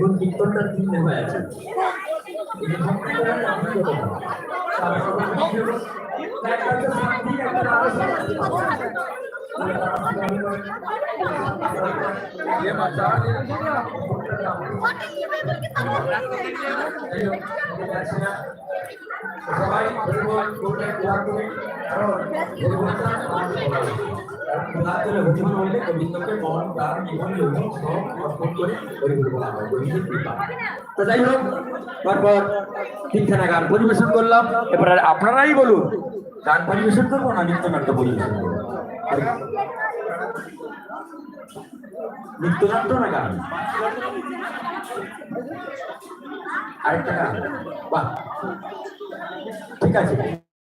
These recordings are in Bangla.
হচ্ছে শান্তি, একটা নাম হচ্ছে সবাই হরিবল করতে দোয়া করি কারণ তো যাই হোক, তারপর গান পরিবেশন করলাম। এবার আপনারাই বলুন, গান পরিবেশন করব না, নৃত্যনাট্য পরিবেশন করব? নৃত্যনাট্য না গান? আরেকটা গান, বাহ। ঠিক আছে।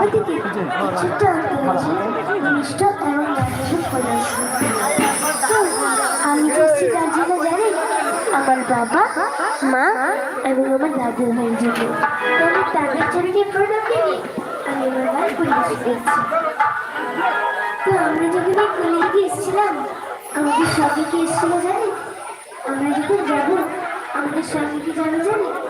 পক্ষ থেকে আমি যাচ্ছি দার্জিলিং জানেন আমার বাবা মা এবং আমার দাদু ভাইয়ের জন্য আমি তাদের জন্য প্রণাম দিয়ে আমি আমার গান পরিবেশন করছি তো আমরা যখন এই কলেজে এসেছিলাম আমাদের সঙ্গে কি এসেছিল জানেন আমরা যখন যাব, আমাদের সঙ্গে কি যাবে জানেন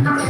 Gracias.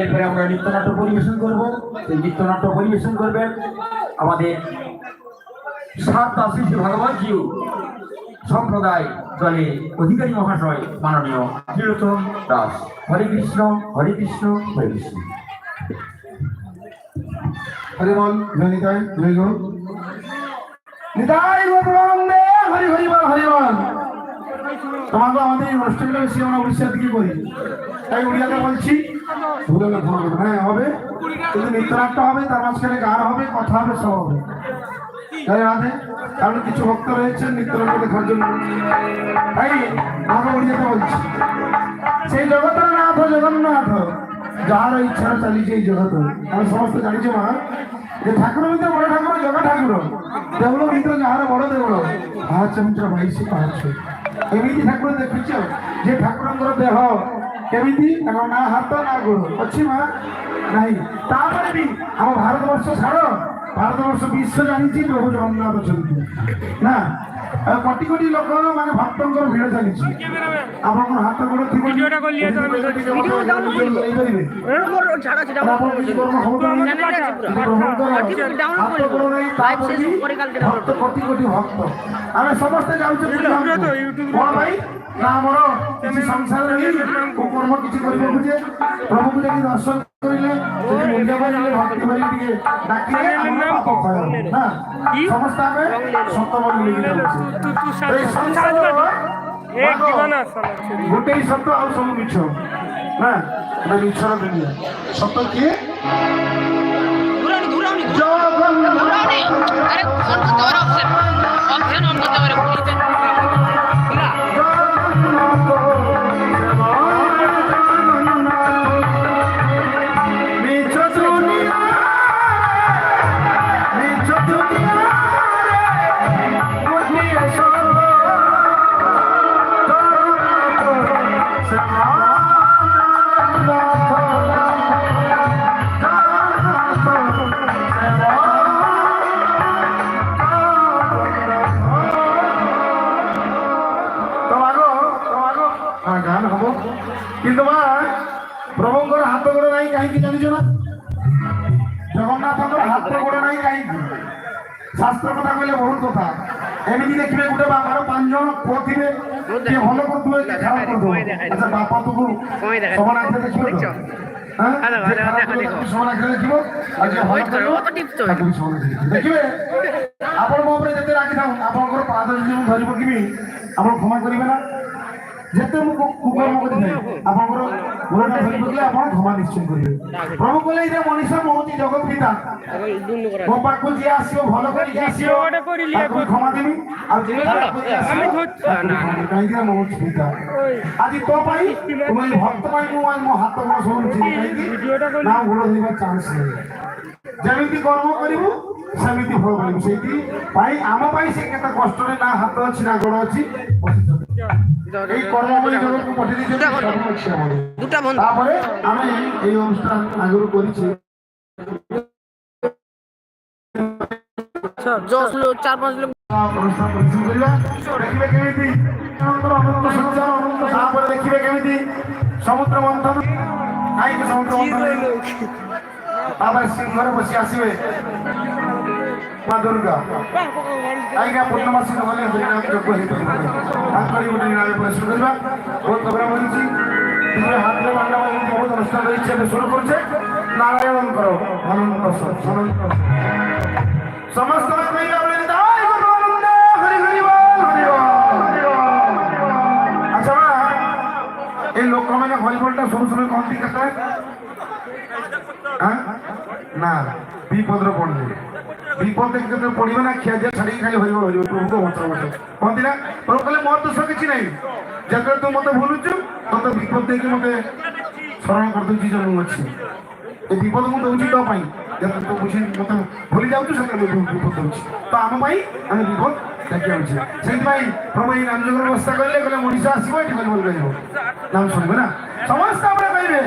এরপরে আমরা নৃত্যনাট্য পরিবেশন করব। সেই নৃত্যনাট্য পরিবেশন করবেন আমাদের সাত আশিসি ভগবান জিউ সম্প্রদায় দলে অধিকারী মহাশয় মাননীয় ত্রিলোচন দাস। হরে কৃষ্ণ হরে কৃষ্ণ হরে কৃষ্ণ। হরি বল জয় নিতাই জয় গুরু নিতাই গৌরাঙ্গে হরি হরি বল হরি বল। তোমাকে আমাদের এই অনুষ্ঠানটা বেশি আমরা উড়িষ্যার দিকে করি। তাই উড়িয়াতে বলছি ভুলে হ্যাঁ হবে। কিন্তু নৃত্যনাট্য হবে, তার মাঝখানে গান হবে, কথা হবে, সব হবে। কারণ কিছু ভক্ত রয়েছে নৃত্যনাট্য দেখার জন্য। তাই আমাকে যেতে বলছি, সেই জগতের নাথ জগন্নাথ যাহার ইচ্ছা চালিয়েছে এই আমি সমস্ত জানিছি, মা, যে ঠাকুর ভিতরে বড় ঠাকুর, জগৎ ঠাকুর দেবল ভিতরে যাহার বড় দেবল পাঁচ চমচা বাইশি পাঁচ এমনি ঠাকুর দেখুছ? যে ঠাকুরঙ্কর দেহ କେମିତି? ତାଙ୍କ ନା ହାତ ନା ଗୋଡ଼। ଅଛି ମା? ନାହିଁ। ତାପରେ ବି ଆମ ଭାରତବର୍ଷ ଛାଡ଼। ଭାରତବର୍ଷ ବିଶ୍ୱ ଜାଣିଛି ପ୍ରଭୁ ଜଗନ୍ନାଥ ଅଛନ୍ତି। ନା? କୋଟି କୋଟି ଲୋକ ମାନେ ଭକ୍ତଙ୍କର ଭିଡ଼ ଚାଲିଛି। ଆପଣଙ୍କର ହାତ ଗୋଡ଼ ଥିବ ଭକ୍ତ କୋଟି କୋଟି ଭକ୍ତ। ଆମେ ସମସ୍ତେ ଯାଉଛେ କଣ ପାଇଁ? না আমার কিছু সংসার কর্ম কিছু করবে বুঝে প্রভুকে দেখি দর্শন করিলে যদি মূল্য পাইলে ভক্তি পারি টিকে ডাকিলে নাম পক্ষয় না সমস্ত আমি সত্য বলি এই সংসার গোটেই সত্য আর সব মিছ না এটা মিছর দুনিয়া সত্য কি জগন্নাথ আরে ফোন করতে পারো অপশন অন করতে পারো କାହିଁକି ଜାଣିଛ ନା ଜଗନ୍ନାଥଙ୍କର ହାତ ଗୋଡ଼ ନାହିଁ କାହିଁକି ଶାସ୍ତ୍ର କଥା କହିଲେ ବହୁତ କଥା ଏମିତି ଦେଖିବେ ଗୋଟେ ବାପାର ପାଞ୍ଚ ଜଣ ପୁଅ ଥିବେ କିଏ ଭଲ କରୁଥିବେ କିଏ ଖରାପ କରୁଥିବ ଆଚ୍ଛା ବାପା ତୁକୁ ସମାନ ଆଖିରେ ଦେଖିବ ତ ଆଁ? ଯିଏ ଖରାପ କରିବ ତାକୁ ସମାନ ଆଖିରେ ଦେଖିବ ଆଉ ଯିଏ ଭଲ କରିବ ତାକୁ ବି ସମାନ ଆଖିରେ ଦେଖିବ। ଦେଖିବେ ଆପଣ ମୋ ଉପରେ ଯେତେ ରାଗିଥାଉ ଆପଣଙ୍କର ପାଦ ଯଦି ମୁଁ ଧରି ପକେଇବି ଆପଣ କ୍ଷମା କରିବେ ନା ଯେତେ ମୁଁ କୁକର୍ମ କରିବେ ଆପଣଙ୍କର ମୁରଟା ଧରିପକେଇଲେ ଆପଣ କ୍ଷମା ନିଶ୍ଚୟ କରିବେ ପ୍ରଭୁ କହିଲେ ଏଇଟା ମଣିଷ ମୁଁ ହଉଛି ଜଗତ ପିତା ମୋ ପାଖକୁ ଯିଏ ଆସିବ ଭଲ କରିକି ଆସିବ କ୍ଷମା ଦେବି ଆଉ ଯିଏ କାହିଁକି ମୁଁ ହଉଛି ପିତା ଆଜି ତୋ ପାଇଁ ତୁମ ଏଇ ଭକ୍ତ ପାଇଁ ମୁଁ ମୋ ହାତ ଗୋଡ଼ ସବୁ କାହିଁକି ନା ଗୋଡ଼ ଧୋଇବା ଚାନ୍ସ ନାହିଁ ଯେମିତି କର୍ମ କରିବୁ ସେମିତି ଫଳ ପାଇବୁ ସେଇଥିପାଇଁ ଆମ ପାଇଁ ସେ କେତେ କଷ୍ଟରେ ନା ହାତ ଅଛି ନା ଗୋଡ଼ ଅଛି ବସିଛନ୍ତି এই কর্মগুলি যখন পঠিয়ে দিয়েছে দুটা বন্ধ। তারপরে আমি এই অনুষ্ঠান আগেও করেছি। দশ লোক চার পাঁচ লোক। দেখিবে কেমিতি অনন্ত সূর্য অনন্ত তারপরে দেখিবে কেমিতি। সিংহরে বসে আসিবে। মা দুর্গা। আজ্ঞা পূর্ণমাসী নহলে হরিনাম যজ্ঞ হইপারিব তাঙ্করি গোটে নিরামে পরিশ্রম করিবা। বহুত প্রোগ্রাম হয়েছি দুপুরে হাতরে বাংলা বাহিনী বহুত অনুষ্ঠান রয়েছে, আমি শুরু করছে। নারায়ণঙ্কর আনন্দ আনন্দ সমস্ত আচ্ছা মা, এই লোক মানে হরিবলটা না, বিপদ্র পড়লে। ବିପଦ କେତେ ପଡ଼ିବ ନା ଖିଆପିଆ ଛାଡ଼ିକି ଖାଲି ହରିବ ହରିବ ପ୍ରଭୁଙ୍କ ମନ୍ତ୍ର ମଧ୍ୟ କହନ୍ତି ନା ପ୍ରଭୁ କହିଲେ ମୋର ଦୋଷ କିଛି ନାହିଁ ଯେତେବେଳେ ତୁ ମୋତେ ଭୁଲୁଛୁ ତୋତେ ବିପଦ ଦେଇକି ମୋତେ ସ୍ମରଣ କରିଦେଉଛି ଜନ୍ମ ଅଛି ଏ ବିପଦ ମୁଁ ଦେଉଛି ତୋ ପାଇଁ ଯେତେବେଳେ ତୁ ବୁଝି ମୋତେ ଭୁଲି ଯାଉଛୁ ସେତେବେଳେ ବିପଦ ଦେଉଛି ତ ଆମ ପାଇଁ ଆମେ ବିପଦ ଡାକି ଆଣୁଛେ ସେଇଥିପାଇଁ ପ୍ରଭୁ ଏଇ ରାମଯୋଗର ବ୍ୟବସ୍ଥା କହିଲେ କହିଲେ ମଣିଷ ଆସିବ ଏଠି କହିଲେ ବୋଲି କହିବ ନାମ ଶୁଣିବ ନା ସମସ୍ତେ ଆମର କହିବେ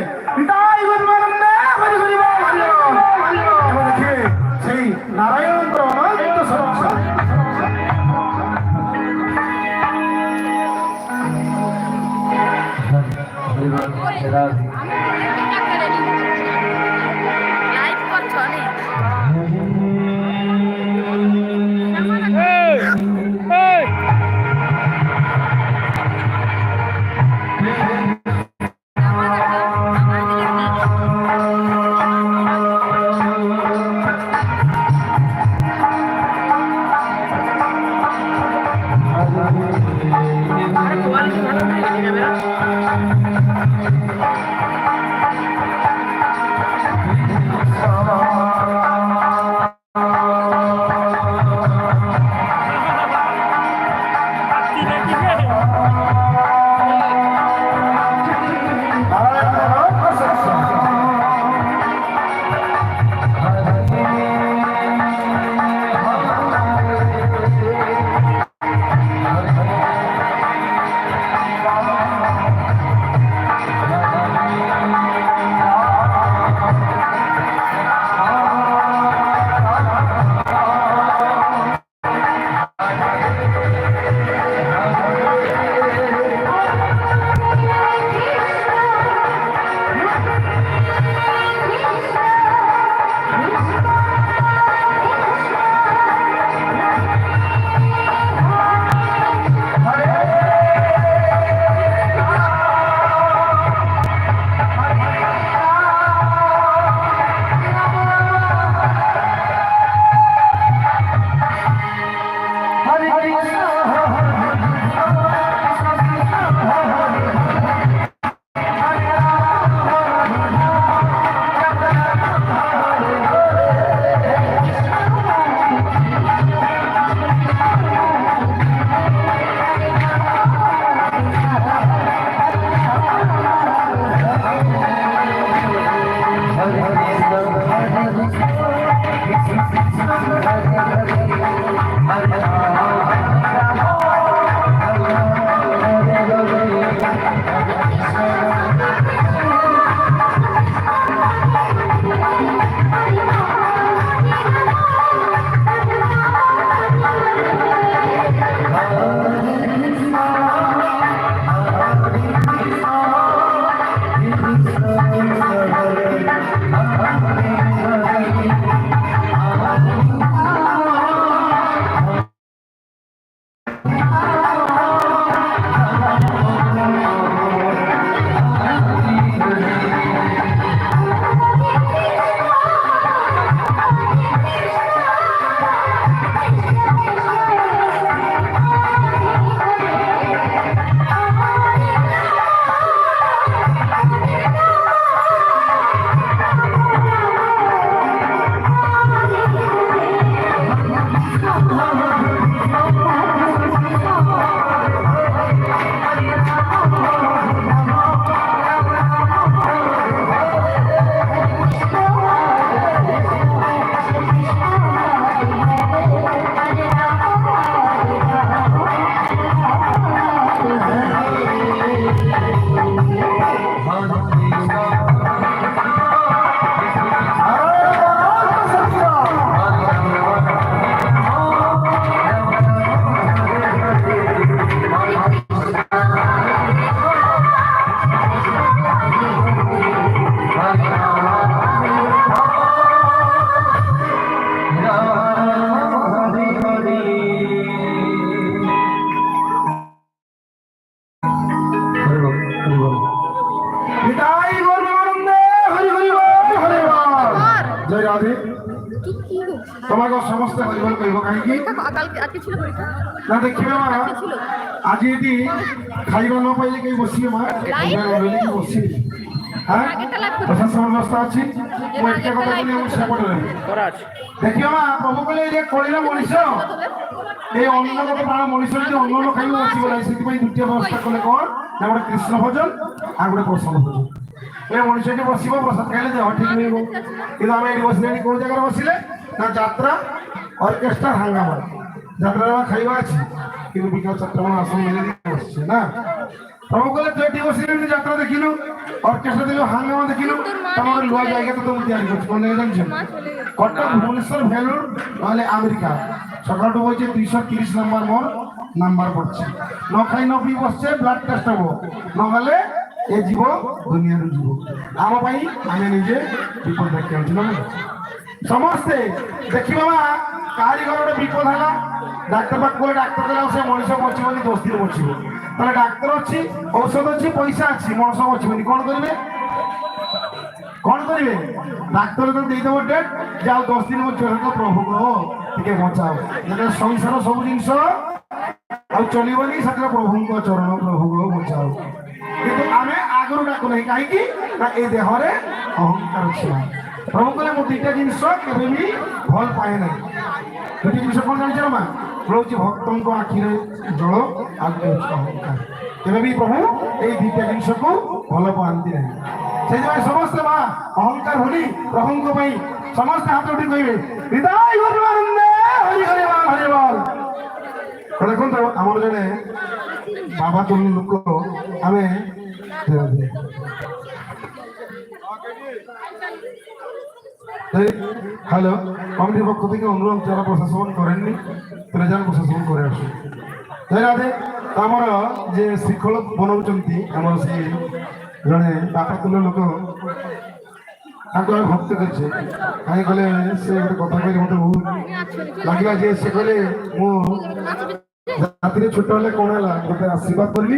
তোমাকে ସମସ୍ତେ ହରିବୋଲ କହିବ କାହିଁକି কালকে আজকে ছিল পরীক্ষা না ଦେଖିବେ ମା ଆଜି ଏଠି ଖାଇବା ନ ପାଇଲେ କେହି ବସିବେ ମା ରହିଲେ ବସିବେ হ্যাঁ প্রশাসন ব্যবস্থা ଅଛି ମୁଁ ଏତେ କଥା କହିଲି ମୁଁ ସେପଟେ ରହିବି করা আছে ଦେଖିବ ମା ପ୍ରଭୁ କହିଲେ ଏ ଯେ କଳିର ମଣିଷ এই ଅନ୍ନଗତ ପ୍ରାଣ ମଣିଷ ଯଦି ଅନ୍ନ ନ ଖାଇବ ବସିବ ନାହିଁ ସେଥିପାଇଁ ଦ୍ୱିତୀୟ ବ୍ୟବସ୍ଥା କଲେ କ'ଣ ନା ଗୋଟେ କୃଷ୍ଣ ଭଜନ ଆଉ ଗୋଟେ ପ୍ରସନ୍ନ ଭଜନ ଏ ମଣିଷ ଏଠି ବସିବ ପ୍ରସାଦ ଖାଇଲେ ଦେହ ଠିକ ରହିବ କିନ୍ତୁ ଆମେ ଏଠି ବସିଲେ ଏଠି କୋଉ ଜାଗାରେ ବସିଲେ ନା ଯାତ୍ରା ଅର୍କେଷ୍ଟ୍ରା ହାଙ୍ଗାମା ଯାତ୍ରା ଖାଇବା ଅଛି କିନ୍ତୁ ବିକାଶ ଛାତ୍ରମାନେ ଆସନ ବସିଛି ନା ତମକୁ କହିଲେ ତୁ ଏଠି ବସିଲେ ଯାତ୍ରା ଦେଖିଲୁ ଅର୍କେଷ୍ଟ୍ରା ଦେଖିଲୁ ହାଙ୍ଗାମା ଦେଖିଲୁ ତମର ନୂଆ ଜାয়ଗା ତ ତମକୁ ତିଆରି କରୁଛି କ'ଣ ଜାଣିଛ କଟକ ଭୁବନେଶ୍ୱର ଭେଲୁର ନହେଲେ ଆମେରିକା ସକାଳଠୁ ବସିଛି ଦୁଇଶହ ତିରିଶ ନମ୍ବର ମୋର নাম্বার পড়ছে ন খাই ন পি বসছে ব্লাড টেস্ট হব নহলে এ জীব দুনিয়ার জীব আম পাই আমি নিজে বিপদ দেখতে ସମସ୍ତେ ଦେଖିବା ମା କାହାରି ଘର ଗୋଟେ ବିପଦ ହେଲା ଡାକ୍ତର ପାଖକୁ ଗଲେ ଡାକ୍ତର କହିଲା ସେ ମଣିଷ ବଞ୍ଚିବନି ଦଶ ଦିନ ବଞ୍ଚିବ ତାହେଲେ ଡାକ୍ତର ଅଛି ଔଷଧ ଅଛି ପଇସା ଅଛି ମଣିଷ ବଞ୍ଚିବନି କ'ଣ କରିବେ କ'ଣ କରିବେ ଡାକ୍ତର ତ ଦେଇଦେବ ଡେଟ୍ ଯେ ଆଉ ଦଶ ଦିନ ବଞ୍ଚିବ ତ ପ୍ରଭୁ କହ ଟିକେ ବଞ୍ଚାଅ ଯେତେବେଳେ ସଂସାର ସବୁ ଜିନିଷ ଆଉ ଚଳିବନି ସେଥିରେ ପ୍ରଭୁଙ୍କ ଚରଣ ପ୍ରଭୁଙ୍କ ବଞ୍ଚାଅ କିନ୍ତୁ ଆମେ ଆଗରୁ ଡାକୁ ନାହିଁ କାହିଁକି ନା ଏ ଦେହରେ ଅହଙ୍କାର ଅଛି ପ୍ରଭୁ କହିଲେ ମୁଁ ଦୁଇଟା ଜିନିଷ କେବେ ବି ଭଲ ପାଏ ନାହିଁ ଦୁଇଟି ଜିନିଷ କ'ଣ ଜାଣିଛ ମା ରହୁଛି ଭକ୍ତଙ୍କ ଆଖିରେ ଜଳ ଆଉ ଗୋଟେ ହେଉଛି ଅହଙ୍କାର କେବେ ବି ପ୍ରଭୁ ଏଇ ଦୁଇଟା ଜିନିଷକୁ ଭଲ ପାଆନ୍ତି ନାହିଁ ସେଇଥିପାଇଁ ସମସ୍ତେ ମା ଅହଙ୍କାର ହୋଲି ପ୍ରଭୁଙ୍କ ପାଇଁ ସମସ୍ତେ ହାତ ଉଠି କହିବେ ହୃଦୟ ଗୁରୁବାନନ୍ଦେ ହରି ହରି ବୋଲ, ହରି ବୋଲ। ତ ଦେଖନ୍ତୁ ଆମର ଜଣେ ବାବା ତୁଲ୍ୟ ଲୋକ ଆମେ তাই হ্যালো কমিটির পক্ষ থেকে অনুরোধ যারা প্রশাসন করেননি তারা যেন প্রশাসন করে আসুন তাই রাধে ଆମର ଯେ ଶିକ୍ଷକ ବନଉଛନ୍ତି ଆମର ସେ ଜଣେ ବାପା ତୁଲ ଲୋକ ତାଙ୍କୁ ଆମେ ଭକ୍ତ କରିଛେ କାହିଁକି କହିଲେ ସେ ଗୋଟେ କଥା କହିଲେ ମୋତେ ବହୁତ ଲାଗିଲା ଯେ ସେ କହିଲେ ମୁଁ ରାତିରେ ଛୋଟ ହେଲେ କ'ଣ ହେଲା ମୋତେ ଆଶୀର୍ବାଦ କରିଲି